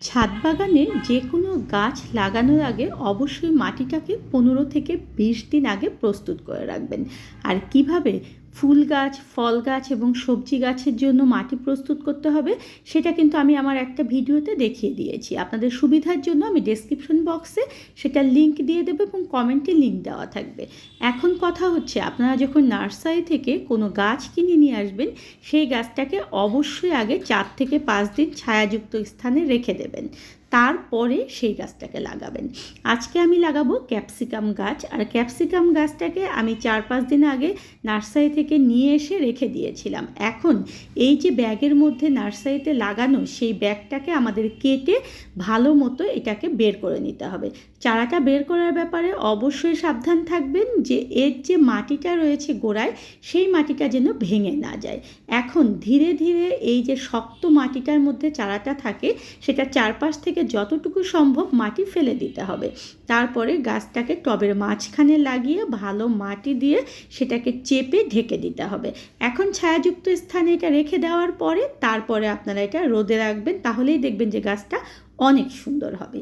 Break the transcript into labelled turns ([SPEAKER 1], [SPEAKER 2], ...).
[SPEAKER 1] ছাদ বাগানে যে কোনো গাছ লাগানোর আগে অবশ্যই মাটিটাকে পনেরো থেকে বিশ দিন আগে প্রস্তুত করে রাখবেন। আর কীভাবে ফুল গাছ, ফল গাছ এবং সবজি গাছের জন্য মাটি প্রস্তুত করতে হবে, সেটা কিন্তু আমি আমার একটা ভিডিওতে দেখিয়ে দিয়েছি। আপনাদের সুবিধার জন্য আমি ডেসক্রিপশন বক্সে সেটা লিংক দিয়ে দেবো এবং কমেন্টে লিংক দেওয়া থাকবে। এখন কথা হচ্ছে, আপনারা যখন নার্সারি থেকে কোনো গাছ কিনে নিয়ে আসবেন, সেই গাছটাকে অবশ্যই আগে চার থেকে পাঁচ দিন ছায়াযুক্ত স্থানে রেখে দেবেন। তারপরে সেই গাছটাকে লাগাবেন। আজকে আমি লাগাবো ক্যাপসিকাম গাছ। আর ক্যাপসিকাম গাছটাকে আমি চার পাঁচ দিন আগে নার্সারি থেকে নিয়ে এসে রেখে দিয়েছিলাম। এখন এই যে ব্যাগের মধ্যে নার্সারিতে লাগানো সেই ব্যাগটাকে আমাদের কেটে ভালো মতো এটাকে বের করে নিতে হবে। চারাটা বের করার ব্যাপারে অবশ্যই সাবধান থাকবেন যে এর যে মাটিটা রয়েছে গোড়ায়, সেই মাটিটা যেন ভেঙে না যায়। এখন ধীরে ধীরে এই যে শক্ত মাটিটার মধ্যে চারাটা থাকে, সেটা চারপাশ থেকে যতটুকু সম্ভব মাটি ফেলে দিতে হবে। তারপরে গাছটাকে টবের মাঝখানে লাগিয়ে ভালো মাটি দিয়ে সেটাকে চেপে ঢেকে দিতে হবে। এখন ছায়াযুক্ত স্থানে এটা রেখে দেওয়ার পরে তারপরে আপনারা এটা রোদে রাখবেন, তাহলেই দেখবেন যে গাছটা অনেক সুন্দর হবে।